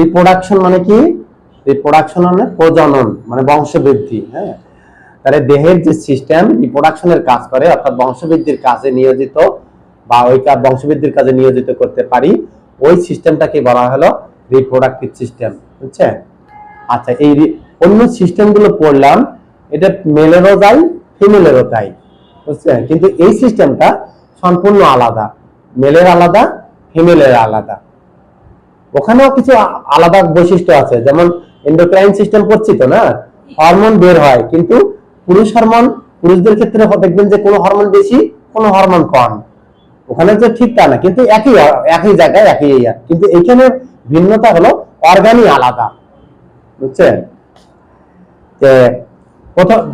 Reproduction মানে কি? Reproduction মানে প্রজনন মানে বংশবৃদ্ধি হ্যাঁ? দেহের যে সিস্টেম রিপ্রোডাকশনের কাজ করে, অর্থাৎ বংশবৃদ্ধির কাজে নিয়োজিত বা ওই বংশবৃদ্ধির কাজে নিয়োজিত করতে পারি, ওই সিস্টেমটাকে বলা হলো রিপ্রোডাক্টিভ সিস্টেম বুঝছে আচ্ছা এই অন্য সিস্টেমগুলো পড়লাম, এটা মেলেরও তাই ফিমেলেরও তাই বুঝছেন? কিন্তু এই সিস্টেমটা সম্পূর্ণ আলাদা মেলের আলাদা ফিমেলের আলাদা। ওখানেও কিছু আলাদা বৈশিষ্ট্য আছে। যেমন এন্ডোক্রাইন সিস্টেম পড়ছি তো না? হরমোন বের হয়। কিন্তু পুরুষ হরমোন পুরুষদের ক্ষেত্রে দেখবেন যে কোনো হরমোন বেশি, কোনো হরমোন কম। ওখানে যে ঠিক তা না। কিন্তু একই একই জায়গায় একই। কিন্তু এখানে ভিন্নতা হলো অর্গানই আলাদা। বুঝছেন?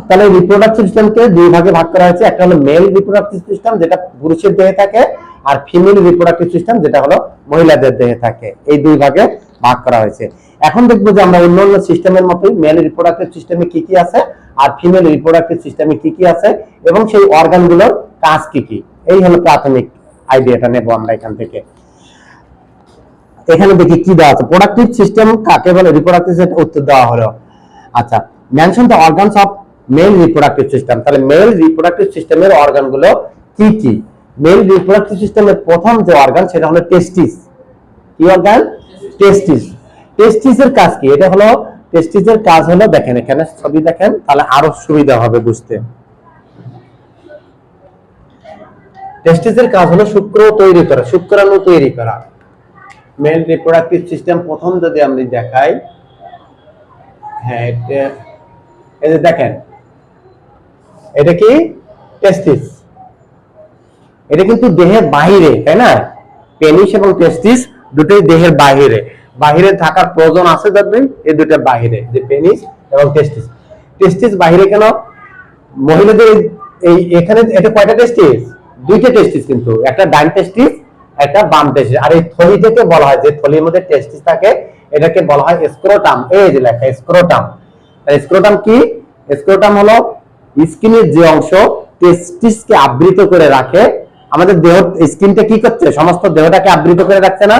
তাহলে রিপ্রোডাকটিভ সিস্টেমকে দুই ভাগে ভাগ করা হয়েছে। একটা হলো মেল রিপ্রোডাকটিভ সিস্টেম যেটা পুরুষের দেহে থাকে আর ফিমেল রিপ্রোডাকটিভ সিস্টেম যেটা হলো মহিলাদের দেহে থাকে। এই দুই ভাগে ভাগ করা হয়েছে। এখন দেখব যে আমরা অন্য অন্য সিস্টেমের মতোই মেল রিপ্রোডাকটিভ সিস্টেমে কি কি আছে আর ফিমেল রিপ্রোডাকটিভ সিস্টেমে কি কি আছে এবং সেই অর্গানগুলোর কাজ কি কি। এই হলো প্রাথমিক আইডিয়াটা নেব আমরা এখান থেকে। এখানে দেখি কি দেওয়া আছে। প্রোডাক্টিভ সিস্টেম কাকে বলে? রিপ্রোডাক্টিভ সিস্টেম উত্তর দেওয়া হলো। আচ্ছা mention the organs of male reproductive system তাহলে মেল রিপ্রোডাক্টিভ সিস্টেমের অর্গানগুলো কি কি? মেল রিপ্রোডাক্টিভ সিস্টেমের প্রথম যে অর্গান সেটা হলো টেস্টিস কি অর্গান টেস্টিস টেস্টিসের কাজ কি? এটা হলো টেস্টিসের কাজ হলো দেখেন এখানে, ছবি দেখেন, তাহলে আরও সুবিধা হবে বুঝতে। টেস্টিসের কাজ হলো শুক্র তৈরি করা, শুক্রাণু তৈরি করা। মেল রিপ্রোডাক্টিভ সিস্টেম প্রথম যদি আমি দেখাই হ্যাঁ এটা, এই যে দেখেন, এটা কি? টেস্টিস এটা কিন্তু দেহের বাহিরে, তাই না? পেনিস এবং টেস্টিস দুটোই দেহের বাহিরে। বাহিরে থাকার প্রয়োজন আছে দেখবেন এই দুটো বাহিরে, যে পেনিস এবং টেস্টিস টেস্টিস বাহিরে কেন? মহিলাদের এই- এখানে এটা কয়টা টেস্টিস দুইটা টেস্টিস কিন্তু, একটা ডান টেস্টিস একটা বাম টেস্টিস আর এই থলি থেকে বলা হয়, যে থলির মধ্যে টেস্টিস থাকে, এটাকে বলা হয় স্ক্রোটাম এই যে লেখা স্ক্রোটাম স্ক্রোটাম কি? স্ক্রোটাম হলো স্কিনের যে অংশ টেস্টিসকে আবৃত করে রাখে আমাদের দেহ, স্কিনটা কি করছে? সমস্ত দেহটাকে আবৃত করে রাখছে না?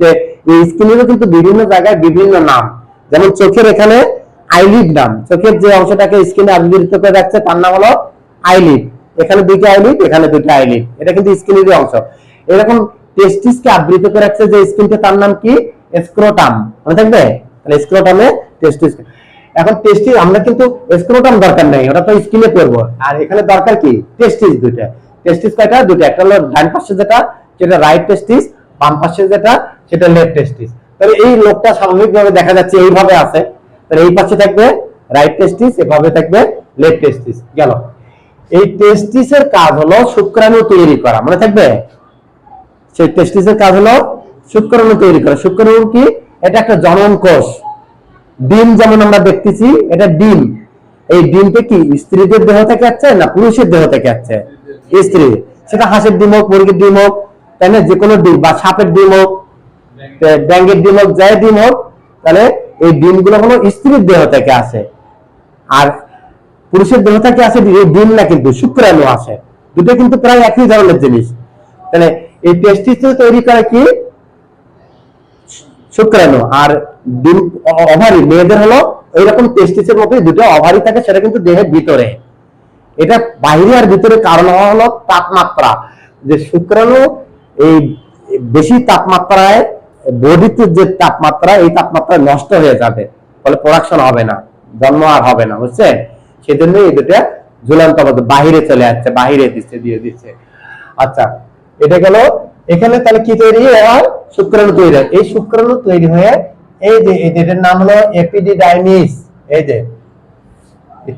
যে এই স্কিনেরও কিন্তু বিভিন্ন জায়গায় বিভিন্ন নাম। যেমন চোখের এখানে আইলিড নাম। চোখের যে অংশটাকে স্কিনে আবৃত করে রাখছে, তার নাম হলো আইলিড এখানে দুইটা আইলিড এখানে দুইটা আইলিড এটা কিন্তু স্কিনেরই অংশ। এরকম টেস্টিসকে আবৃত করে রাখছে যে স্কিনটা, তার নাম কি? স্ক্রোটাম মনে থাকবে? তাহলে স্ক্রোটামে টেস্টিস এখন টেস্টিস আমরা কিন্তু স্ক্রোটাম দরকার নেই, ওটা তো স্কিনে করব আর এখানে দরকার কি? টেস্টিস দুইটা। টেস্টিস কয়টা? দুইটা। একটা হলো ডান পাশে যেটা, সেটা রাইট টেস্টিস বাম পাশে যেটা, সেটা লেফট টেস্টিস তাহলে এই লোকটা স্বাভাবিকভাবে দেখা যাচ্ছে এইভাবে আছে। তাহলে এই পাশে থাকবে রাইট টেস্টিস এভাবে থাকবে লেফট টেস্টিস গেল। এই টেস্টিসের কাজ হলো শুক্রাণু তৈরি করা। মনে থাকবে? সেই টেস্টিসের কাজ হলো শুক্রাণু তৈরি করা। শুক্রাণু কি? এটা একটা জনন কোষ। ডিম যেমন আমরা দেখতেছি, এটা ডিম। এই ডিমটা কি স্ত্রীদের দেহ থেকে আসছে না পুরুষের দেহ থেকে আসছে? স্ত্রী সেটা হাঁসের ডিম হোক মুরগির ডিম হোক তাই না? যে কোনো ডিম বা সাপের ডিম হোক ব্যাঙ্গের ডিম। হোক যাই ডিম হোক তাহলে এই ডিমগুলো হলো স্ত্রীর দেহ থেকে আসে। আর পুরুষের দেহ থেকে আসে এই ডিম না কিন্তু শুক্রাণু আসে। দুটো কিন্তু প্রায় একই ধরনের জিনিস। তাহলে এই টেস্টিস তৈরি করে কি? শুক্রাণু। আর ডিম অভারি মেয়েদের হলো এইরকম টেস্টিসের মতোই দুটো অভারি থাকে সেটা কিন্তু দেহের ভিতরে। এটা বাইরে আর ভিতরে কারণ হলো তাপমাত্রা। যে শুক্রাণু এই বেশি তাপমাত্রায়, বডিতে যে তাপমাত্রা, এই তাপমাত্রা নষ্ট হয়ে যাবে। ফলে প্রোডাকশন হবে না, জন্ম আর হবে না বুঝছে সেজন্য এই দুটা ঝুলন্ত বাহিরে চলে যাচ্ছে বাহিরে দিচ্ছে, দিয়ে দিচ্ছে। আচ্ছা এটা গেল, এখানে তাহলে কি তৈরি হয়? শুক্রাণু তৈরি হয়। এই শুক্রাণু তৈরি হয়ে, এই যে এই যে এটার নাম হলো এপিডিডাইমিস, এই যে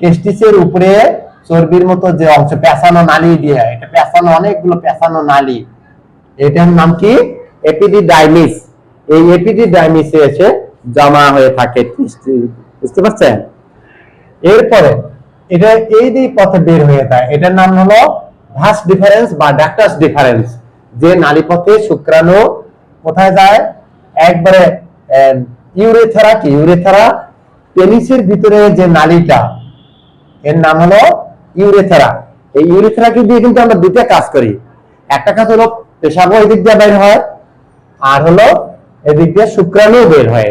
টেস্টিসের উপরে চর্বির মতো যে অংশ, পেঁচানো নালি দিয়ে, এটা পেঁচানো অনেকগুলো পেঁচানো নালি। এটার নাম কি? এপিডিডাইমিস। এই এপিডি এপিডিডাইমিসে এসে জমা হয়ে থাকে, বুঝতে পারছেন? এরপরে, এটা এই যে পথে বের হয়ে যায়, এটার নাম হলো ভাস ডিফারেন্স বা ডাক্টাস ডিফারেন্স। যে নালীপথে শুক্রাণু কোথায় যায়? একবারে ইউরেথেরা কি ইউরেথেরা পেনিসের ভিতরে যে নালীটা, এর নাম হলো ইউরেথেরা। এই ইউরেথেরাকে দিয়ে কিন্তু আমরা দুটো কাজ করি। একটা কাজ হলো পেশাব ওই দিক দিয়ে বের হয়, আর হলো এদিক দিয়ে শুক্রাণু বের হয়।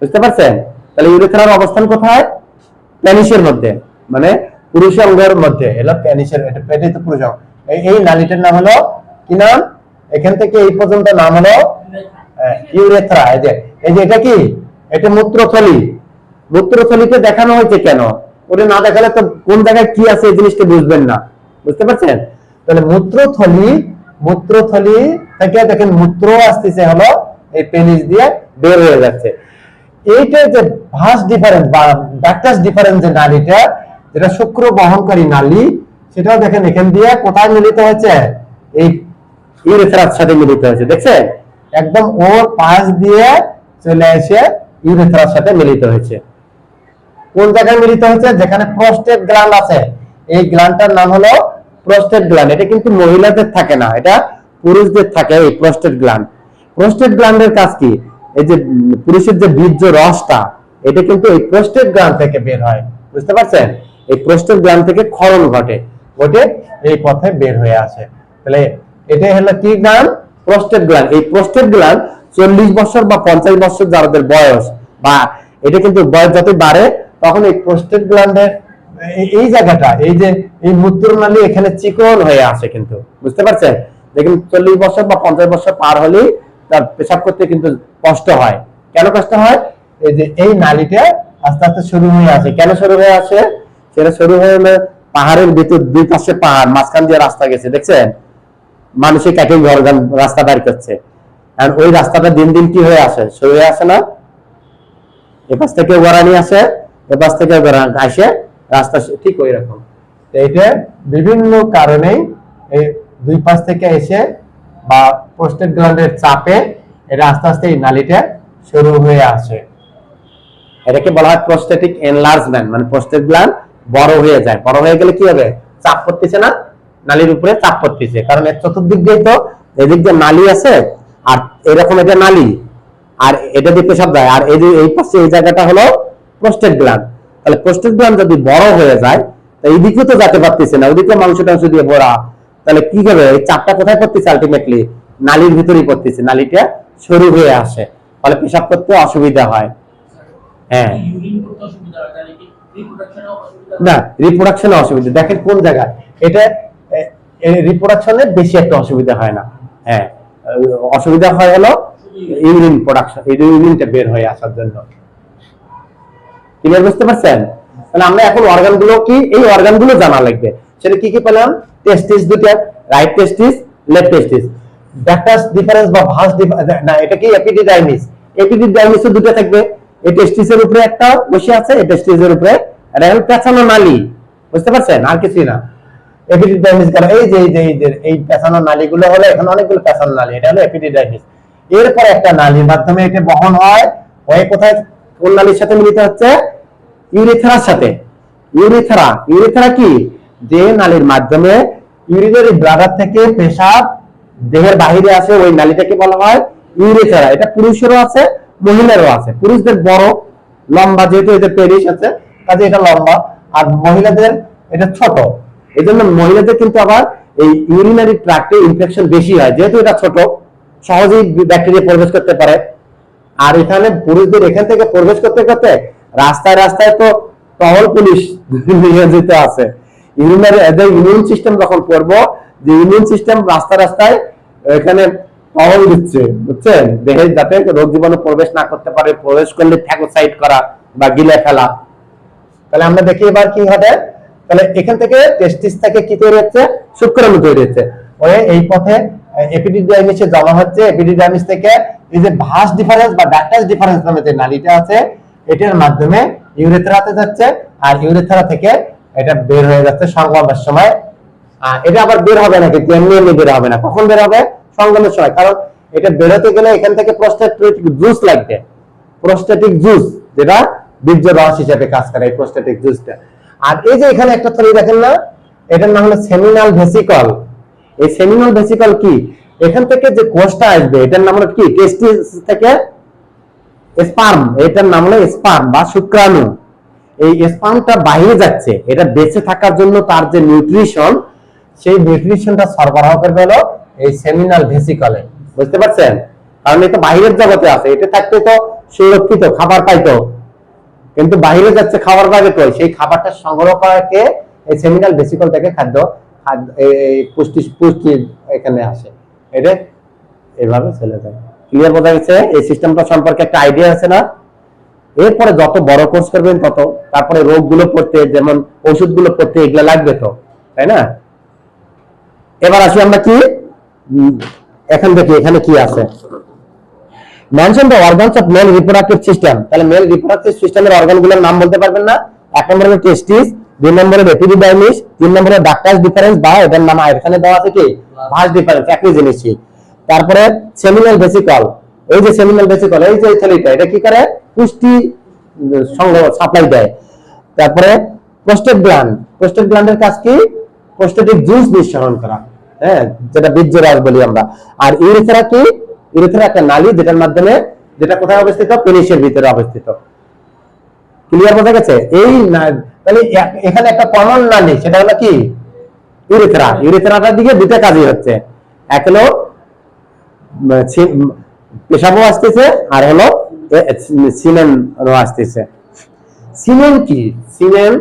বুঝতে পারছেন? তাহলে ইউরেথ্রার অবস্থান কোথায়? প্যানিসের মধ্যে মানে পুরুষ অঙ্গের মধ্যে। এলো প্যানিসের, এটা পেটে তো পুরুষ অঙ্গ। এই নালীটার নাম হলো কি নাম? এখান থেকে এই পর্যন্ত নাম হলো ইউরেথ্রা। এই যে এই যে এটা কি? এটা মূত্রথলি। মূত্রথলিতে দেখানো হয়েছে কেন? ওটা না দেখালে তো কোন জায়গায় কি আছে এই জিনিসটা বুঝবেন না। বুঝতে পারছেন? তাহলে মূত্রথলি মূত্রথলি থেকে দেখেন মূত্র আসতেছে হলো এই পেনিস দিয়ে বের হয়ে যাচ্ছে। এইটা যে ভাস ডিফারেন্স বা ডাক্টাস ডিফারেন্স যে নালীটা, যেটা শুক্র বহনকারী নালী, সেটাও দেখেন এখান দিয়ে কোথায় মিলিত হয়েছে? এই ইউরেথ্রার সাথে মিলিত হয়েছে, দেখছেন? একদম ওর পাশ দিয়ে চলে এসে ইউরেথ্রার সাথে মিলিত হয়েছে। কোন জায়গায় মিলিত হয়েছে? যেখানে প্রস্টেট গ্ল্যান্ড আছে। এই গ্ল্যান্ডটার নাম হলো প্রস্টেট গ্ল্যান্ড এটা কিন্তু মহিলাদের থাকে না, এটা পুরুষদের থাকে এই প্রস্টেট গ্ল্যান্ড প্রস্টেট গ্ল্যান্ডের কাজ কি? এই যে পুরুষের যে বীর্য রসটা, এটা কিন্তু এই প্রস্টেট গ্ল্যান্ড থেকে বের হয়। বুঝতে পারছেন? এই প্রস্টেট গ্ল্যান্ড থেকে ক্ষরণ ঘটে ঘটে এই পথে বের হয়ে আসে। তাহলে এটাই হলো কি গ্ল্যান্ড প্রস্টেট গ্ল্যান্ড এই প্রস্টেট গ্ল্যান্ড চল্লিশ বছর বা পঞ্চাশ বছর যাদের বয়স, বা এটা কিন্তু বয়স যত বাড়ে তখন এই প্রস্টেট গ্ল্যান্ডের এই- জায়গাটা, এই যে, এই মূত্রনালী এখানে চিকন হয়ে আসে কিন্তু, বুঝতে পারছেন? দেখুন, চল্লিশ বছর বা পঞ্চাশ বছর পার হলেই তার পেশাব করতে কিন্তু কষ্ট হয়। কেন কষ্ট হয়? এই যে, এই নালীটা আস্তে আস্তে শুরু হয়ে আসে কেন শুরু হয়ে আসে সেটা শুরু হয়ে হলে পাহাড়ের ভিতর, দুই পাশে পাহাড়, মাঝখান দিয়ে রাস্তা গেছে, দেখছেন? মানুষের কাটিং অর্গান রাস্তা বের করছে। আর ওই রাস্তাটা দিন দিন কি হয়ে আসে? শুরু হয়ে আসে না? এপাশ থেকে গড়ানি আসে। এপাশ থেকে আসে, রাস্তা ঠিক ওই রকম। এটা বিভিন্ন কারণেই এই দুই পাশ থেকে এসে বা পোস্টেড গ্ল্যান্ডের চাপে এটা আস্তে আস্তে এই নালীটা শুরু হয়ে আসে। এটাকে বলা হয় প্রোস্টেটিক এনলার্জমেন্ট মানে প্রোস্টেট গ্ল্যান্ড বড় হয়ে যায়। বড় হয়ে গেলে কি হবে? চাপ পড়তেছে না, নালির উপরে চাপ পড়তেছে। কারণ এর চতুর্দিক দিয়ে তো এদিক দিয়ে নালি আছে আর এরকম এটা নালি। আর এটা দিয়ে পেশাব যায়। আর এই পাশে এই জায়গাটা হলো প্রোস্টেট গ্ল্যান্ড তাহলে প্রোস্টেট গ্ল্যান্ড যদি বড় হয়ে যায়, তা এইদিকে তো যেতে পারতেছে না ওদিকে মাংস টাংস দিয়ে ভরা। তাহলে কি হবে? এই চাপটা কোথায় পড়তেছে আলটিমেটলি নালীর ভিতরেই পড়তেছে, নালীটা সরু হয়ে আসে। ফলে পেশাব করতে অসুবিধা হয়। হয়? না রিপ্রোডাকশনে অসুবিধা। দেখেন কোন জায়গায়। এটা রিপ্রোডাকশনে বেশি একটা অসুবিধা হয় না। হ্যাঁ। অসুবিধা হয় হলো ইউরিন প্রোডাকশন ইউরিনটা বের হয়ে আসার জন্য। ক্লিয়ার বুঝতে পারছেন? তাহলে আমরা এখন অর্গানগুলো কি, এই অর্গানগুলো জানা লাগবে। সেটা কি কি পেলাম? টেস্টিস দুটা right testis left testis ductus deferens বা ভাস না, এটা কি এপিডিডাইমিস এপিডিডাইমিসও দুটো থাকবে। এই টেস্টিসের উপরে একটা বসে আছে, এই টেস্টিসের উপরে এটা হলো পেছানো নালী। বুঝতে পারছেন? আর কিছুই না। এপিডিডাইমিস কারণ এই যে এই যে এই যে, এই পেছানো নালীগুলো হলো এখানে অনেকগুলো পেছানো নালী, এটা হলো এপিডিডাইমিস এরপর একটা নালীর মাধ্যমে এটা বহন হয়, হয়ে কোথায়? কোন নালীর সাথে মিলিত হচ্ছে? ইউরিথ্রার সাথে। ইউরিথ্রা। ইউরিথ্রা কি? যে নালীর মাধ্যমে ইউরিনারি ব্লাডার থেকে পেশাব দেহের বাহিরে আসে, ওই নালীটাকে বলা হয় ইউরিথ্রা। এটা পুরুষেরও আছে, মহিলারও আছে। পুরুষদের বড়, লম্বা, যেহেতু এদের পেরিস আছে, কাজে এটা লম্বা। আর মহিলাদের এটা ছোট। এই জন্য মহিলাদের কিন্তু আবার এই ইউরিনারি ট্রাক্টে ইনফেকশন বেশি হয়। যেহেতু এটা ছোট, সহজেই ব্যাকটেরিয়া প্রবেশ করতে পারে। আর এখানে পুরুষদের এখান থেকে প্রবেশ করতে করতে রাস্তায় রাস্তায় তো টহল পুলিশ নিয়োজিত আছে। ইউরিনারি এদের ইমিউন সিস্টেম যখন পড়ব যে ইমিউন সিস্টেম রাস্তা রাস্তায় এখানে টহল দিচ্ছে, বুঝছেন? দেহে যাতে রোগ জীবাণু প্রবেশ না করতে পারে, প্রবেশ করলে ফ্যাগোসাইড করা বা গিলে ফেলা। তাহলে আমরা দেখি এবার কি হবে। তাহলে এখান থেকে টেস্টিস থেকে কি তৈরি হচ্ছে? শুক্রাণু তৈরি হচ্ছে। ওই এই পথে এপিডিডাইমিসে জমা হচ্ছে। এপিডিডাইমিস থেকে এই যে ভাস ডিফারেন্স বা ডাক্টাস ডিফারেন্স নামে যে নালীটা আছে এটার মাধ্যমে ইউরেথ্রাতে যাচ্ছে আর ইউরেথ্রা থেকে এটা বের হয়ে যাচ্ছে সংগমের সময়। আর এটা আবার বের হবে না কিন্তু এমনি এমনি বের হবে না। কখন বের হবে? সংগমের সময়। কারণ এটা বেরোতে গেলে এখান থেকে প্রস্টেটিক জুস লাগবে। প্রোস্টেটিক জুস যেটা বীর্য রস হিসেবে কাজ করে এই প্রোস্টেটিক জুসটা আর এই যে এখানে একটা থলি দেখেন না, এটার নাম হলো সেমিনাল ভেসিকল এই সেমিনাল ভেসিকল কি? এখান থেকে যে কোষটা আসবে, এটার নাম হলো কি? টেস্টিস থেকে স্পার্ম এটার নাম হলো স্পার্ম বা শুক্রাণু। এই স্পার্মটা বাইরে যাচ্ছে, এটা বেঁচে থাকার জন্য তার যে নিউট্রিশন সেই নিউট্রিশনটা সরবরাহ করবে হলো এই সেমিনাল ভেসিকলে বুঝতে পারছেন? কারণ এটা বাহিরের জগতে আছে, এটা থাকতে তো সুরক্ষিত, খাবার পাইতো। কিন্তু বাইরে যাচ্ছে খাবার পাবে কই? সেই খাবারটা সংগ্রহ করাকে এই সেমিনাল ভেসিকল থেকে খাদ্য পুষ্টি পুষ্টি এখানে আসে। এটা এভাবে চলে যায়। ক্লিয়ার বোঝা গেছে? এই সিস্টেমটা সম্পর্কে একটা আইডিয়া আছে না? এরপরে যত বড় কোর্স করবেন তত, তারপরে রোগগুলো পড়তে, যেমন ওষুধগুলো পড়তে, এগুলো লাগবে তো, তাই না? এবার আসি আমরা কি? এখান থেকে এখানে কি আছে। Mention the organs of male reproductive system তাহলে মেল রিপ্রোডাক্টিভ সিস্টেমের অর্গানগুলোর নাম বলতে পারবেন না। এক নম্বরে হলো টেস্টিস দুই নম্বরে এপিডিডার্মিস তিন নম্বরে ডাক্টাস ডিফারেন্স বা এটার নাম এখানে দেওয়া আছে কি? ভাস ডিফারেন্স একই জিনিসই। তারপরে সেমিনাল ভেসিকল এই যে সেমিনাল ভেসিকল এই যে থলিটা এটা কি করে? পুষ্টি সংগ্রহ সাপ্লাই দেয়। তারপরে প্রোস্টেট গ্ল্যান্ড প্রোস্টেট গ্ল্যান্ডের কাজ কি? প্রোস্টেটিক জুস নিঃসরণ করা। হ্যাঁ যেটা বীর্য রস বলি আমরা। আর ইউরেথেরা কি? ইউরেথেরা একটা নালী, যেটার মাধ্যমে, যেটা কোথায় অবস্থিত? পেনিসের ভিতরে অবস্থিত। ক্লিয়ার বোঝা গেছে? এই তাহলে এখানে একটা কমন নালী, সেটা হলো কি? ইউরেথেরা ইউরেথেরাটার দিকে দুটো কাজই হচ্ছে। এক হলো পেশাবও আসতেছে আর হলো সিমেন আসতেছে। সিমেন কি? সিমেন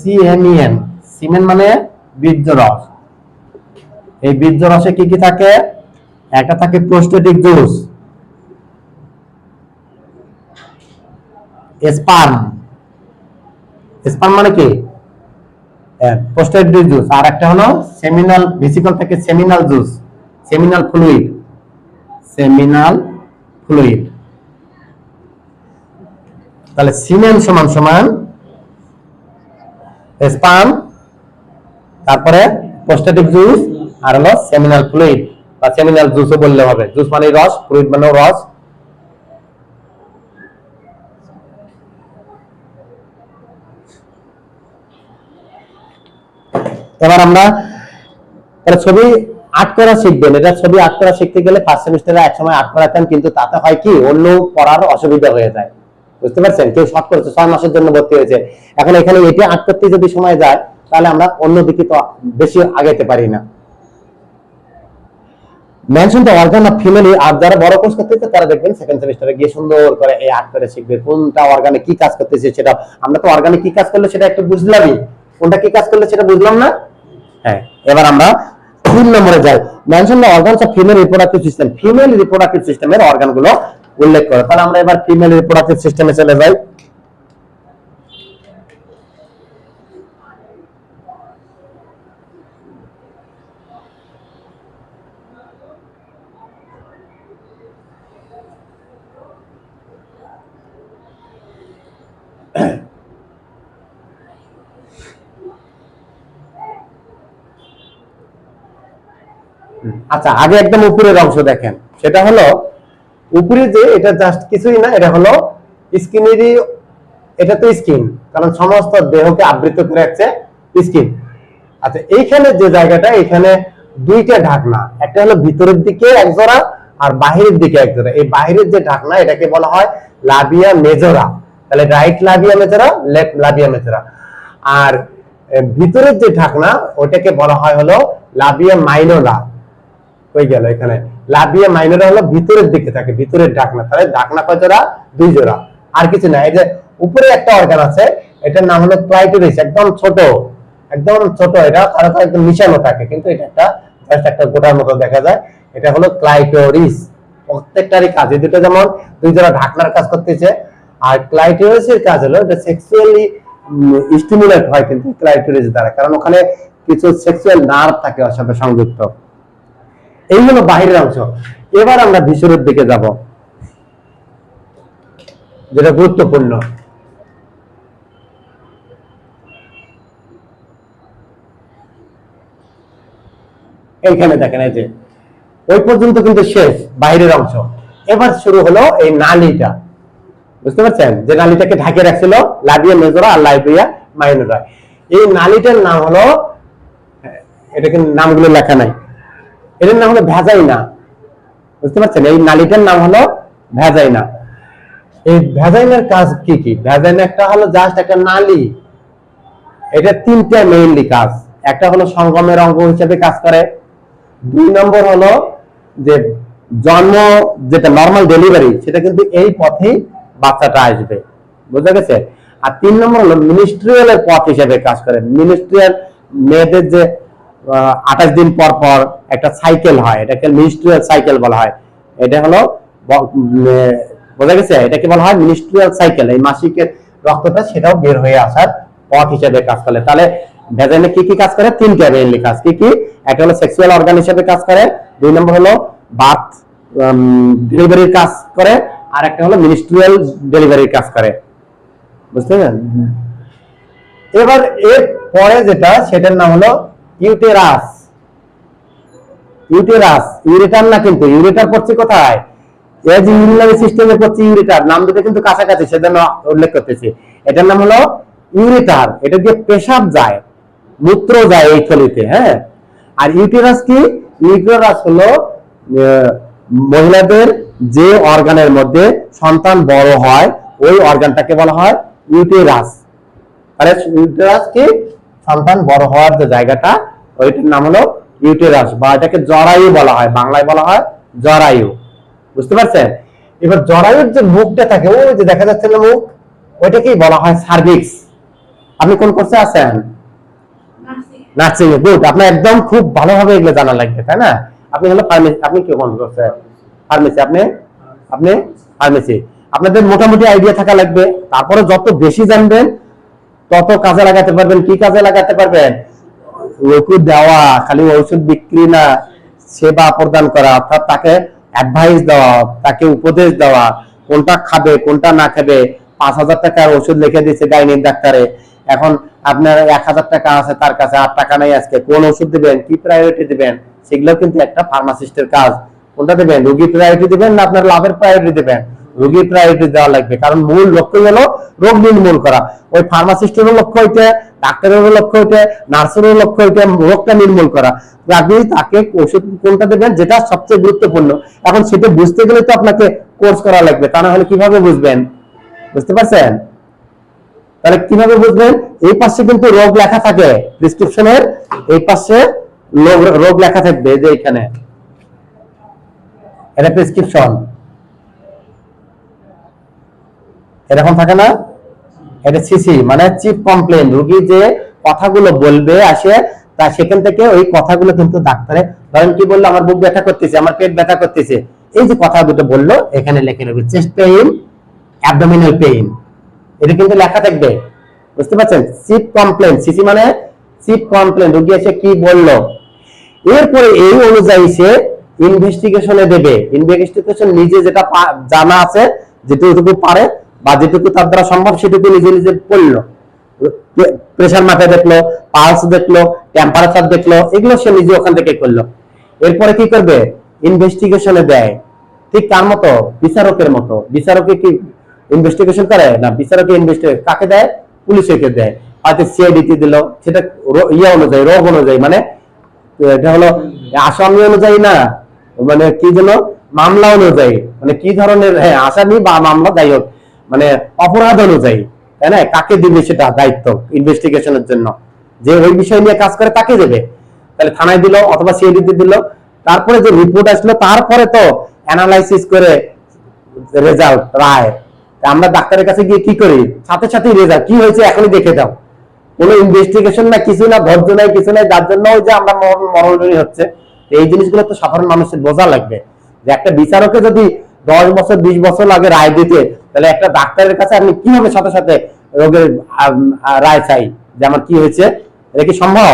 সিএমইএন সিমেন মানে বীর্য রস। এই বীর্য রসে কি কি থাকে? একটা থাকে প্রোস্টেটিক জুস। স্পার্ম। স্পার্ম মানে কি? Prostatic juice. আর একটা হলো সেমিনাল, ভেসিকল থেকে seminal juice. Seminal fluid. Seminal fluid তাহলে সিমেন সমান সমান স্পার্ম তারপরে প্রোস্টেটিক জুস আর হলো সেমিনাল ফ্লুইড বা সেমিনাল জুসও বললে হবে। জুস মানে রস ফ্লুইড মানে রস। এবার আমরা ছবি আর্ট করা শিখবেন। এটা ছবি আর্ট করা শিখতে গেলে ফার্স্ট সেমিস্টারে এক সময় আর্ট করাতেন কিন্তু তাতে হয় কি, অন্য পড়ার অসুবিধা হয়ে যায়। বুঝতে পারছেন? কেউ শর্ট করেছে, ছয় মাসের জন্য ভর্তি হয়েছে। এখন এখানে এটি আর্ট করতে যদি সময় যায়, তাহলে আমরা অন্য দিকে তো বেশি আগাইতে পারি না। অর্গান অফ ফিমেলি আর যারা বড় কোর্স করতেছে তারা দেখবেন সেকেন্ড সেমিস্টারে গিয়ে সুন্দর করে এই আর্ট করে শিখবে। কোনটা অর্গানে কি কাজ করতেছে সেটা আমরা তো অর্গানে কি কাজ করলে সেটা একটু বুঝলামই। কোনটা কি কাজ করলে সেটা বুঝলাম না? হ্যাঁ এবার আমরা তিন নম্বরে যাই। Mention the organs of female reproductive system female reproductive সিস্টেমের অর্গানগুলো উল্লেখ করে। তাহলে আমরা এবার ফিমেল রিপ্রোডাক্টিভ সিস্টেমে চলে যাই। আচ্ছা আগে একদম উপরের অংশ দেখেন। সেটা হলো, উপরে যে এটা জাস্ট কিছুই না, এটা হলো স্কিনেরই এটা তো স্কিন কারণ সমস্ত দেহকে আবৃত করে রাখছে স্কিন আচ্ছা এইখানে যে জায়গাটা, এখানে দুইটা ঢাকনা, একটা হলো ভিতরের দিকে এক জোড়া আর বাহিরের দিকে এক জোড়া। এই বাহিরের যে ঢাকনা, এটাকে বলা হয় লাবিয়া মেজোরা তাহলে রাইট লাবিয়া মেজোরা লেফট লাবিয়া মেজোরা আর ভিতরের যে ঢাকনা, ওটাকে বলা হয় হলো লাবিয়া মাইনোলা হয়ে গেল এখানে। লাবিয়া মাইনোরা হলো ভিতরের দিকে থাকে, ভিতরের ঢাকনা তাহলে ঢাকনা কয় জোড়া? দুই জোড়া। আর কিছু না, এই যে উপরে একটা অর্গান আছে, এটার নাম হলো ক্লাইটোরিস একদম ছোট একদম ছোট। এটা কারও কারও একদম মিশানো থাকে, কিন্তু এটা একটা, জাস্ট একটা গোটার মতো দেখা যায়। এটা হলো ক্লাইটোরিস। প্রত্যেকটারই কাজ, এই দুটো যেমন দুই জোড়া ঢাকনার কাজ করতেছে, আর ক্লাইটোরিসের কাজ হলো এটা সেক্সুয়ালি স্টিমুলেট হয় কিন্তু ক্লাইটোরিস দ্বারা। কারণ ওখানে কিছু সেক্সুয়াল নার্ভ থাকে ওর সাথে সংযুক্ত। এই হলো বাহিরের অংশ। এবার আমরা ভিতরের দিকে যাব, যেটা গুরুত্বপূর্ণ। এইখানে দেখেন এই যে, ওই পর্যন্ত কিন্তু শেষ বাইরের অংশ। এবার শুরু হলো এই নালিটা। বুঝতে পারছেন? যে নালীটাকে ঢাকে রাখছিল লাবিয়া মেজোরা আর লাইবিয়া মাইনোরা। এই নালীটার নাম হলো এটা কিন্তু নামগুলো লেখা নাই। এটার নাম হলো ভেজাইনা বুঝতে পারছেন? এই নালীটার নাম হলো ভেজাইনা এই ভেজাইনার কাজ কি কি? ভেজাইনা একটা হলো জাস্ট একটা নালী। এটা তিনটা মেইনলি কাজ। একটা হলো সঙ্গমের অঙ্গ হিসেবে কাজ করে। দুই নম্বর হলো যে জন্ম যেটা নর্মাল ডেলিভারি সেটা কিন্তু এই পথেই বাচ্চাটা আসবে। বুঝা গেছে? আর তিন নম্বর হলো মিনিস্ট্রিয়ালের পথ হিসেবে কাজ করে। মিনিস্ট্রিয়াল মেয়েদের যে আঠাশ দিন পর পর একটা সাইকেল হয়। এটাকে মিনিস্ট্রিয়াল সাইকেল বলা হয়। এটা হলো বোঝা গেছে? এটাকে বলা হয় মিনিস্ট্রিয়াল সাইকেল এই মাসিকের রক্তটা সেটাও বের হয়ে আসার পথ হিসেবে কাজ করে। তাহলে ভেজাইনে কি কি কাজ করে? তিনটা মেইনলি কাজ কি কি? একটা হলো সেক্সুয়াল অর্গান হিসেবে কাজ করে। দুই নম্বর হলো বার্থ ডেলিভারির কাজ করে। আর একটা হলো মিনিস্ট্রিয়াল ডেলিভারির কাজ করে। বুঝতে পেরেছেন? এবার এর পরে যেটা সেটার নাম হলো ইউটেরাস। ইউটেরাস, ইউরেটার না কিন্তু, ইউরেটার পড়ছে কোথায়? এজ ইউরিনারি সিস্টেমে পড়ছে ইউরেটার, নাম দুটো কিন্তু কাছাকাছি, সেজন্য উল্লেখ করতেছি। এটার নাম হলো ইউরেটার, এটা দিয়ে পেশাব যায়, মূত্র যায় এই থলিতে হ্যাঁ? আর ইউটেরাস কি? ইউটেরাস হলো মহিলাদের যে অর্গানের মধ্যে সন্তান বড় হয়, ওই অর্গানটাকে বলা হয় ইউটেরাস। তাহলে ইউটেরাস কি? সন্তান বড় হওয়ার যে জায়গাটা, ওইটার নাম হলো ইউটেরাস বা এটাকে জরায়ু বলা হয়, বাংলায় বলা হয় জরায়ু। বুঝতে পারছেন? এবার জরায়ুর যে মুখটা থাকে, ওই যে দেখা যাচ্ছে না মুখ, ওইটাকেই বলা হয় সার্ভিক্স আপনি কোন কোর্সে আছেন? নার্সিং গুড আপনার একদম খুব ভালোভাবে এগুলো জানা লাগবে, তাই না? আপনি হলো ফার্মেসি আপনি কি কোন কোর্সে? ফার্মেসি আপনি? আপনি ফার্মেসি আপনাদের মোটামুটি আইডিয়া থাকা লাগবে। তারপরে যত বেশি জানবেন তত কাজে লাগাতে পারবেন? কি কাজে লাগাতে পারবেন? ওষুধ দেওয়া, খালি ওষুধ বিক্রি না, সেবা প্রদান করা, অর্থাৎ তাকে অ্যাডভাইস দেওয়া, তাকে উপদেশ দেওয়া, কোনটা খাবে, কোনটা না খাবে, পাঁচ হাজার টাকার ওষুধ লিখে দিচ্ছে গাইনির ডাক্তারে। এখন আপনার এক হাজার টাকা আছে তার কাছে, আর টাকা নেই আজকে, কোন ওষুধ দিবেন, কি প্রায়োরিটি দিবেন? সেগুলো কিন্তু একটা ফার্মাসিস্টের কাজ। কোনটা দেবেন? রোগী প্রায়োরিটি দিবেন না আপনার লাভের প্রায়োরিটি দিবেন? রোগীর প্রায়োরিটি দেওয়া লাগবে। কারণ মূল লক্ষ্য হলো রোগ নির্মূল করা। ওই ফার্মাসিস্টেরও লক্ষ্য হইতে, ডাক্তারেরও লক্ষ্য হইতে, নার্সেরও লক্ষ্য হইতে রোগটা নির্মূল করা। আপনি তাকে ওষুধ কোনটা দেবেন যেটা সবচেয়ে গুরুত্বপূর্ণ, এখন সেটা বুঝতে গেলে তো আপনাকে কোর্স করা লাগবে। তা না হলে কীভাবে বুঝবেন? বুঝতে পারছেন? তাহলে কীভাবে বুঝবেন? এই পাশে কিন্তু রোগ লেখা থাকে প্রেসক্রিপশনের এই পাশে রোগ রোগ লেখা থাকবে যে এখানে। এটা প্রেসক্রিপশন এরকম থাকে না? এটা সিসি মানে চিপ কমপ্লেন রোগী যে কথাগুলো বলবে, আসে, তা সেখান থেকে ওই কথাগুলো কিন্তু ডাক্তারে, ধরেন কি বলল, আমার বুক ব্যথা করতেছে, আমার পেট ব্যথা করতেছে। এই যে কথা দুটো বলল, এখানে লিখে নেবে চেস্ট পেইন অ্যাবডোমিনাল পেইন এটা কিন্তু লেখা থাকবে, বুঝতে পারছেন? চিপ কমপ্লেন সিসি মানে চিপ কমপ্লেন রোগী এসে কি বলল? এরপরে এই অনুযায়ী সে ইনভেস্টিগেশনে দেবে। ইনভেস্টিগেশন নিজে যেটা জানা আছে যেটুকু পারে বা যেটুকু তার দ্বারা সম্ভব সেটুকু নিজে নিজে করল প্রেশার মাপে দেখল পালস দেখল টেম্পারেচার দেখল, এগুলো সে নিজে ওখান থেকে করল। এরপরে কি করবে? ইনভেস্টিগেশনে দেয়। ঠিক তার মতো, বিচারকের মতো। বিচারকে কি ইনভেস্টিগেশন করে? না, বিচারকে ইনভেস্টিগেট কাকে দেয়? পুলিশকে দেয়। হয়তো সিআইডিটি দিল। সেটা ইয়ে অনুযায়ী, রোগ অনুযায়ী মানে এটা হলো আসামি অনুযায়ী না মানে কি যেন, মামলা অনুযায়ী। মানে কি ধরনের হ্যাঁ আসামি বা মামলা হোক। মানে অপরাধ অনুযায়ী, তাই না? কাকে দিবে সেটা দায়িত্ব ইনভেস্টিগেশনের জন্য? যে ওই বিষয় নিয়ে কাজ করে তাকে দেবে। তাহলে থানায় দিল অথবা সিআইডিতে দিল। তারপরে যে রিপোর্ট আসলো, তারপরে তো অ্যানালাইসিস করে রেজাল্ট রায়। আমরা ডাক্তারের কাছে গিয়ে কি করি? সাথে সাথে রেজাল্ট কি হয়েছে এখনই দেখে দাও। কোনো ইনভেস্টিগেশন না, কিছু না, ধৈর্য নাই, কিছু নাই, যার জন্য ওই যে আমরা মরণ- হচ্ছে। এই জিনিসগুলো তো সাধারণ মানুষের বোঝা লাগবে। যে একটা বিচারকে যদি দশ বছর বিশ বছর লাগে রায় দিতে। তাহলে একটা ডাক্তারের কাছে আপনি কীভাবে সাথে সাথে রোগের রায় চাই? যে আমার কি হয়েছে? এটা কি সম্ভব?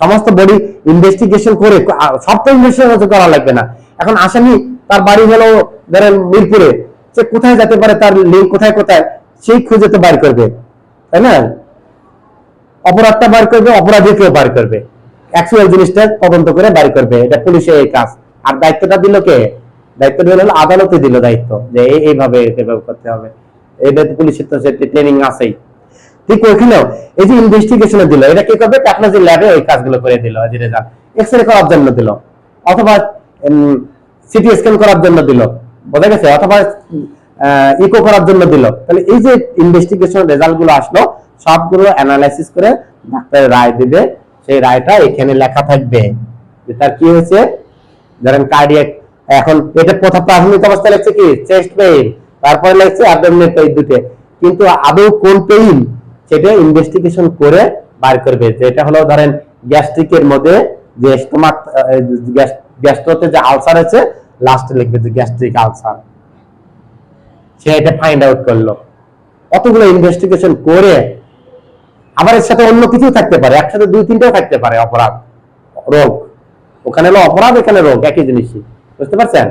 সমস্ত বডি ইনভেস্টিগেশন করে আ, সব তো ইনভেস্টিগেশন করা লাগবে না। এখন আসামি তার বাড়ি হলো ধরেন মিরপুরে। সে কোথায় যেতে পারে তার লিঙ্ক কোথায় কোথায়? সেই খুঁজে তো বার করবে। তাই না? অপরাধটা বার করবে অপরাধীকেও বার করবে। অ্যাকচুয়াল জিনিসটা তদন্ত করে বার করবে। এটা পুলিশের এই কাজ। আর দায়িত্বটা দিল কে? দায়িত্বটা হলো আদালতে দিল দায়িত্ব যে এইভাবে এভাবে করতে হবে। এটা পুলিশের তো ট্রেনিং আছেই। ঠিক ওইখানেও এই যে ইনভেস্টিগেশনে দিল, এটা কি করবে? টেকনোলজি ল্যাবে ওই কাজগুলো করে দিল যে রেজাল্ট এক্স রে করার জন্য দিল, অথবা সিটি স্ক্যান করার জন্য দিল, বোঝা গেছে? অথবা ইকো করার জন্য দিল। তাহলে এই যে ইনভেস্টিগেশন রেজাল্টগুলো আসলো, সবগুলো অ্যানালাইসিস করে ডাক্তার রায় দিবে। সেই রায়টা এখানে লেখা থাকবে যে তার কি হয়েছে? ধরেন কার্ডিয়াক এখন এটা প্রথম প্রাথমিক অবস্থায় লাগছে কি? চেস্ট পেইন তারপরে লাগছে অ্যাবডোমিনাল পেইন দুটো। কিন্তু আদৌ কোন পেইন সেটা ইনভেস্টিগেশন করে বার করবে। যেটা হলো ধরেন গ্যাস্ট্রিকের মধ্যে যে স্টোমাক গ্যাস্ট্রোতে যে আলসার আছে লাস্টে লিখবে যে গ্যাস্ট্রিক আলসার সে এটা ফাইন্ড আউট করল। অতগুলো ইনভেস্টিগেশন করে আবার এর সাথে অন্য কিছু থাকতে পারে। একসাথে দুই তিনটাও থাকতে পারে অপরাধ। রোগ। ওখানে হলো অপরাধ, এখানে রোগ। একই জিনিসই। বুঝতে পারছেন?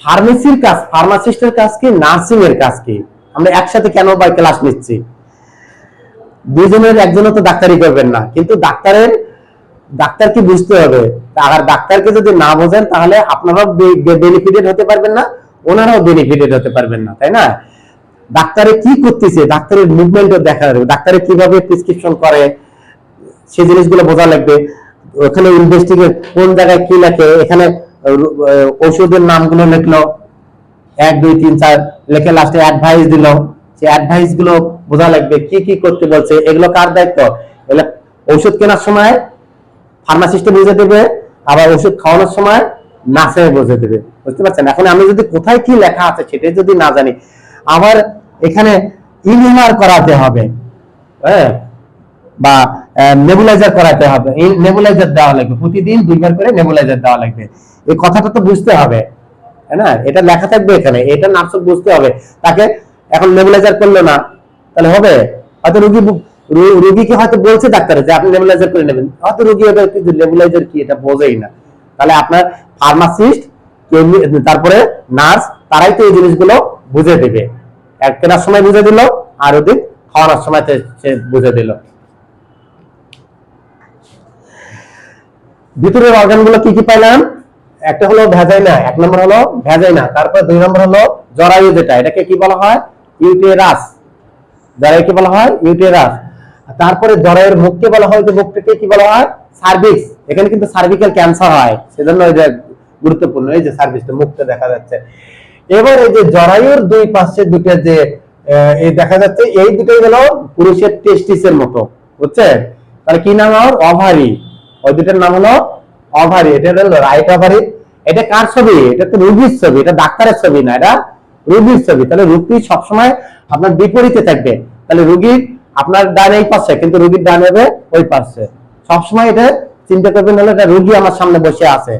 ফার্মেসির কাজ ফার্মাসিস্টের কাজ কি নার্সিং এর কাজ কি? আমরা একসাথে কেন বা ক্লাস নিচ্ছি? দুজনের একজনও তো ডাক্তারি করবেন না, কিন্তু ডাক্তারের, ডাক্তারকে বুঝতে হবে। আর ডাক্তারকে যদি না বোঝেন, তাহলে আপনারাও বেনিফিটেড হতে পারবেন না, ওনারাও বেনিফিটেড হতে পারবেন না, তাই না? ডাক্তারে কি করতেছে? ডাক্তারের মুভমেন্টও দেখা যাবে। ডাক্তারে কীভাবে প্রেসক্রিপশন করে? সেই জিনিসগুলো বোঝা লাগবে। ওখানে ইনভেস্টিগেট কোন জায়গায় কি লেখে, এখানে ওষুধের নামগুলো লিখলো। এক, দুই, তিন, চার, লেখে লাস্টে অ্যাডভাইস দিল। সেই অ্যাডভাইসগুলো বোঝা লাগবে, কি কি করতে বলছে, এগুলো কার দায়িত্ব? ওষুধ কেনার সময় ফার্মাসিস্টে বুঝে দেবে, আবার ওষুধ খাওয়ানোর সময় নার্সে বুঝে দেবে। বুঝতে পারছেন? এখন আমি যদি কোথায় কি লেখা আছে সেটাই যদি না জানি, আবার এখানে ইনহেলার করাতে হবে। হ্যাঁ? বা নেবুলাইজার করাতে হবে। এই নেবুলাইজার দেওয়া লাগবে। প্রতিদিন দুইবার করে নেবুলাইজার দেওয়া লাগবে। এই কথাটা তো বুঝতে হবে না? এটা লেখা থাকবে এখানে। এটা নার্সক বুঝতে হবে। তাকে এখন নেবুলাইজার করল না, তাহলে হবে? হয়তো রুগী রুগীকে হয়তো বলছে ডাক্তারে যে, আপনি নেবুলাইজার করে নেবেন। হয়তো রুগী এবার কিন্তু নেবুলাইজার কি, এটা বোঝেই না। তাহলে আপনার ফার্মাসিস্ট তারপরে নার্স, তারাই তো এই জিনিসগুলো বুঝে দেবে। এক কেনার সময় বুঝে দিল, আর ওদিন খাওয়ানোর সময় বুঝে দিল। ভিতরের অর্গানগুলো কি কি পাইলাম? একটা হলো ভেজাইনা এক নম্বর হলো ভেজাইনা তারপর দুই নম্বর হলো জরায়ু যেটা, এটাকে কি বলা হয়? ইউটেরাস জরায়ু কি বলা হয়? ইউটেরাস তারপরে জরায়ুর মুখকে বলা হয়, যে মুখটাকে কি বলা হয়? সার্ভিক্স এখানে কিন্তু সার্ভিক্যাল ক্যান্সার হয়, সেজন্য এই যে গুরুত্বপূর্ণ, এই যে সার্ভিসটা মুখটা দেখা যাচ্ছে। এবার এই যে জরায়ুর দুই পাশে দুটো যে এই দেখা যাচ্ছে, এই দুটোই হলো পুরুষের টেস্টিসের মতো, বুঝছেন? তাহলে কি নাম অভারি ওই নাম হলো অভারি, এটা হলো রাইট অভারি। এটা কার ছবি? এটা তো রুগীর ছবি, এটা ডাক্তারের ছবি না, এটা রুগীর ছবি। তাহলে রুগী সবসময় আপনার বিপরীতে থাকবে। তাহলে রুগীর আপনার ডান এই পাশে, কিন্তু রুগীর ডান হবে ওই পাশে। সবসময় এটা চিন্তা করবেন হলো এটা রুগী আমার সামনে বসে আছে।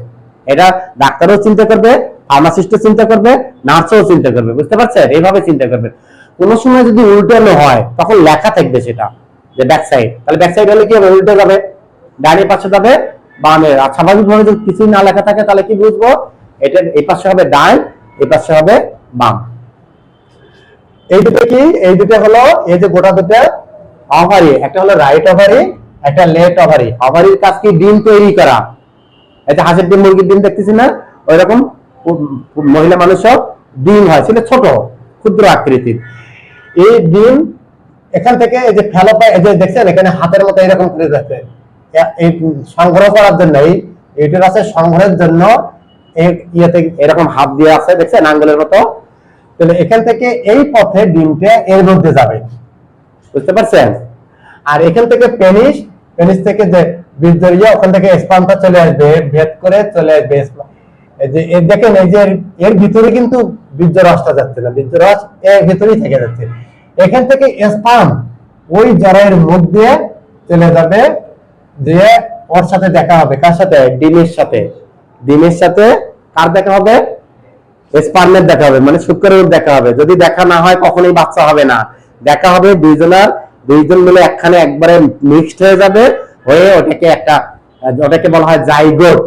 এটা ডাক্তারও চিন্তা করবে, ফার্মাসিস্টও চিন্তা করবে, নার্সও চিন্তা করবে, বুঝতে পারছেন? এইভাবে চিন্তা করবে। কোন সময় যদি উল্টানো হয়, তখন লেখা থাকবে সেটা, যে ব্যাক সাইড তাহলে ব্যাক সাইড হলে কি হবে? উল্টে যাবে। ডানে পাশে যাবে বামে আর স্বাভাবিকভাবে যদি কিছুই না লেখা থাকে, তাহলে কি বুঝব? এটা এই পাশে হবে ডান, এই পাশে হবে বাম। এই দুটো কি? এই দুটো হলো, এই যে গোটা দুটো অভারি একটা হলো রাইট অভারি একটা লেফট অভারি অভারির কাজ কি? ডিম তৈরি করা। এই যে হাঁসের ডিম, মুরগির ডিম দেখতেছি না? ওই রকম মহিলা মানুষও ডিম হয় সেটা ছোট, ক্ষুদ্র আকৃতির। এই ডিম এখান থেকে এই যে ফেলোপা এই যে দেখছেন, এখানে হাতের মতো এরকম করে যাচ্ছে। এই সংগ্রহ করার জন্য এই ইউটেরাসের সংগ্রহের জন্য এরকম হাত দিয়ে আছে, দেখছেন? আঙ্গুলের মতো। তাহলে এখান থেকে এই পথে ডিমটা এর মধ্যে যাবে। বুঝতে পারছেন? আর এখান থেকে পেনিস পেনিস থেকে যে বীর্যরিয়া ওখান থেকে স্পামটা চলে আসবে, ভেদ করে চলে আসবে যে এর দেখেন, এই যে এর- ভিতরে কিন্তু বীর্য রসটা যাচ্ছে না। বীর্য রস এর ভিতরেই থেকে যাচ্ছে। এখান থেকে স্পাম ওই জরায়ের মুখ দিয়ে চলে যাবে। দিয়ে ওর সাথে দেখা হবে। কার সাথে? ডিমের সাথে। ডিমের সাথে কার দেখা হবে? স্পার্মের দেখা হবে মানে শুক্রের দেখা হবে। যদি দেখা না হয়, কখনোই বাচ্চা হবে না। দেখা হবে দুইজনার দুইজন মিলে একখানে একবারে মিক্সড হয়ে যাবে, হয়ে ওটাকে একটা, ওটাকে বলা হয় জাইগোট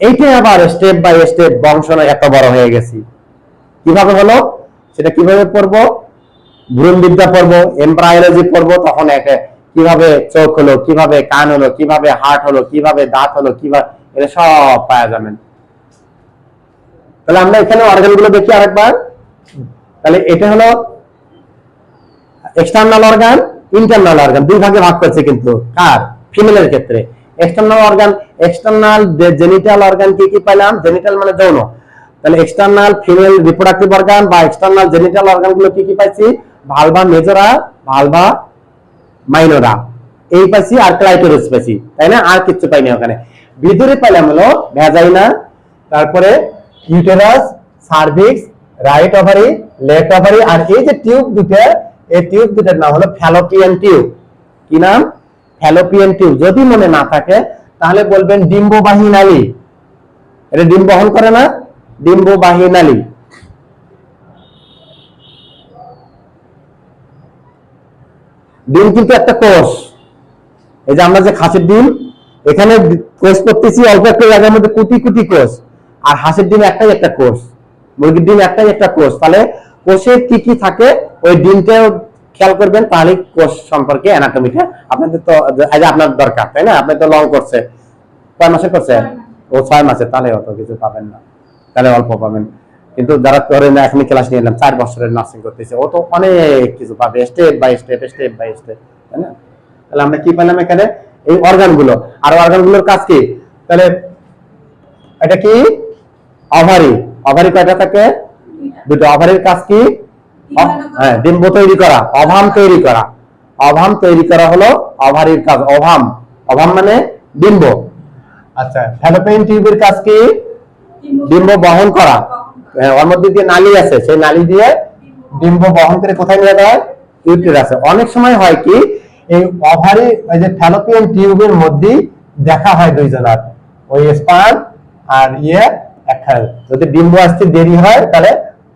এইটাই আবার স্টেপ বাই স্টেপ বংশ না এত বড় হয়ে গেছি। কীভাবে হলো? সেটা কীভাবে পড়ব? ভ্রূণবিদ্যা পড়ব এমব্রায়োলজি পড়ব, তখন একটা কীভাবে চোখ হলো, কীভাবে কান হলো, কীভাবে হার্ট হলো, কীভাবে দাঁত হলো, কীভাবে এটা সব পাওয়া যাবেন তাহলে আমরা এখানে অর্গানগুলো দেখি আরেকবার। তাহলে এটা হলো এক্সটার্নাল অর্গান ইন্টারনাল অর্গান দুই ভাগে ভাগ করছে কিন্তু। কার? ফিমেলের ক্ষেত্রে। External organ external genital organ কি কি পেলাম জেনিটাল মানে যৌন। তাহলে এক্সটার্নাল ফিমেল রিপ্রোডাক্টিভ অর্গান বা এক্সটার্নাল জেনিটাল অর্গানগুলো কি কি পাইছি? Vulva majora vulva minora. এই পাইছি আর ক্লাইটোরিস পাইছি তাই না? আর কিচ্ছু পাইনি ওখানে। ভিতরে পেলাম হলো ভ্যাজাইনা, তারপরে uterus, cervix, right ovary, left ovary, আর এই যে টিউব দুটো এই টিউব দুটোর নাম হলো ফ্যালোপিয়ান টিউব। কি নাম? Fallopian tube. যদি মনে না থাকে, তাহলে বলবেন ডিম্ববাহী নালী। এটা ডিম বহন করে না? ডিম্ববাহী নালী। ডিম কিন্তু একটা কোষ। এই যে আমরা যে খাসির ডিম এখানে কোষ করতেছি অল্প একটা জায়গার মধ্যে কোটি কোটি কোষ। আর হাঁসের ডিম একটাই একটা কোষ। মুরগির ডিম একটাই একটা কোষ। তাহলে কোষে কি কি থাকে ওই ডিমটাও খেয়াল করবেন তাহলে কোষ সম্পর্কে অ্যানাটমিটা আপনাদের তো আপনার দরকার তাই না? আপনি তো লং করছে। কয় মাসে করছে? ও ছয় মাসে তাহলে অত কিছু পাবেন না। তাহলে অল্প পাবেন। কিন্তু যারা ধরে না এখনই ক্লাস নিয়ে এলাম চার বছরের নার্সিং করতেছে। ও তো অনেক কিছু পাবে step by step step by step তাই না? তাহলে আমরা কি পেলাম এখানে? এই অর্গানগুলো। আর অর্গানগুলোর কাজ কি? তাহলে এটা কি? অভারি অভারি কয়টা থাকে? দুটো। অভারির কাজ কি? হ্যাঁ ডিম্ব তৈরি করা অভাম তৈরি করা। অভাম তৈরি করা হলো অভারির কাজ অভাম। অভাম মানে ডিম্ব। আচ্ছা ফ্যালোপিয়ান টিউবের কাজ কি? ডিম্ব বহন করা। ওর মধ্যে দিয়ে নালী আছে। সেই নালী দিয়ে ডিম্ব বহন করে কোথায় নিয়ে যাওয়া যায় ইউটেরাসে অনেক সময় হয় কি, এই ওভারি ওই যে ফ্যালোপিয়ান টিউবের মধ্যে দেখা হয় দুইজনের। ওই স্পার্ম আর ইয়ে একখানে। যদি ডিম্ব আসতে দেরি হয়, তাহলে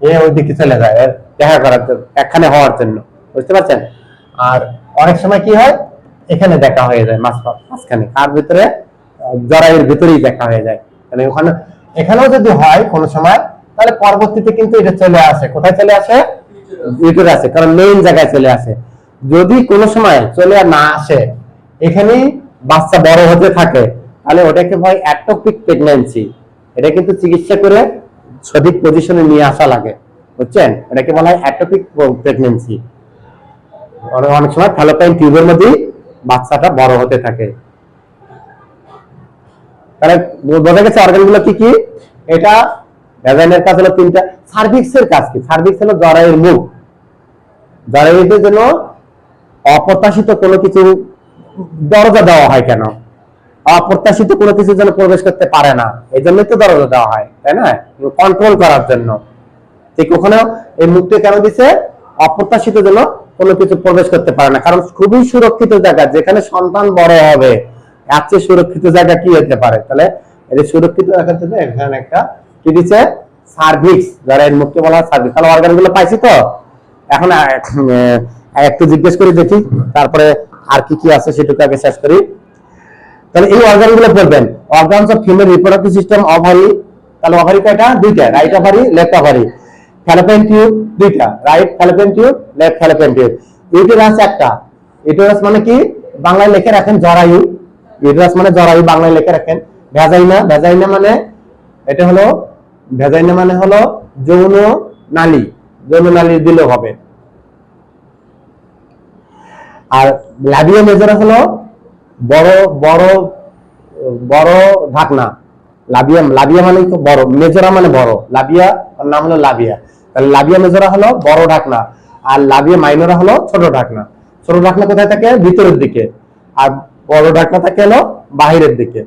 এ ওই দিকে চলে যায় দেখা করার জন্য, একখানে হওয়ার জন্য। বুঝতে পারছেন? আর অনেক সময় কি হয়, এখানে দেখা হয়ে যায় মাছ মাঝখানে। আর ভিতরে জরায়ুর ভিতরেই দেখা হয়ে যায়। মানে ওখানে, এখানেও যদি হয় কোনো সময় তাহলে পরবর্তীতে কিন্তু এটা চলে আসে। কোথায় চলে আসে? ভিতরে আসে, কারণ মেইন জায়গায় চলে আসে। যদি কোনো সময় চলে না আসে এখানেই বাচ্চা বড় হতে থাকে, তাহলে ওটাকে হয় অ্যাটোপিক প্রেগন্যান্সি। এটা কিন্তু চিকিৎসা করে সঠিক পজিশনে নিয়ে আসা লাগে, বুঝছেন? এটাকে বলা হয় অ্যাটোপিক প্রেগন্যান্সি। অনেক সময় ফ্যালোপাইন টিউবের মধ্যেই বাচ্চাটা বড় হতে থাকে। তাহলে বোঝা গেছে অর্গানগুলো কি কি? এটা ভ্যাজাইনের কাজ হলো তিনটা। সার্ভিক্সের কাজ কি? সার্ভিক্স হলো জরায়ুর মুখ। জরায়ুদের জন্য অপ্রত্যাশিত কোনো কিছু দরজা দেওয়া হয় কেন? অপ্রত্যাশিত কোনো কিছু যেন প্রবেশ করতে পারে না। এই জন্যই তো দরজা দেওয়া হয়, তাই না? কন্ট্রোল করার জন্য। ঠিক ওখানে এই মুখটা কেন দিছে? অপ্রত্যাশিত যেন কোনো কিছু প্রবেশ করতে পারে না। কারণ খুবই সুরক্ষিত জায়গা, যেখানে সন্তান বড় হবে এর সুরক্ষিত জায়গা কি হতে পারে? তাহলে এটা সুরক্ষিত রাখার জন্য এখানে একটা কি দিচ্ছে সার্ভিক্স। যারা এর বলা হয় তাহলে অর্গানগুলো পাইছি তো? এখন একটু জিজ্ঞেস করে দেখি, তারপরে আর কি কি আছে সেটুকু আগে শেষ করি। তাহলে এই অর্গানগুলো পড়বেন organs of female reproductive system ovary তাহলে অভারি কয়টা? দুইটা। Right ovary left ovary fallopian tube দুইটা। Right fallopian tube left fallopian tube uterus একটা। ইউটেরাস মানে কি? বাংলায় লিখে রাখেন জরায়ু। ইউটেরাস মানে জরায়ু, বাংলায় লিখে রাখেন। ভেজাইনা ভেজাইনা মানে এটা হলো ভেজাইনা মানে হলো যৌন নালী যৌন নালী দিলেও হবে। আর লাবিয়া মেজরা হলো বড় বড় বড় ঢাকনা। লাবিয়া লাবিয়া মানে তো বড়? মেজরা মানে বড়। লাবিয়া নাম হলো লাবিয়া তাহলে লাবিয়া মেজরা হলো বড় ঢাকনা আর লাবিয়া মাইনরা হলো ছোট ঢাকনা। ছোট ঢাকনা কোথায় থাকে? ভিতরের দিকে। আর বড় ঢাকনা থাকে হলো বাহিরের দিকে।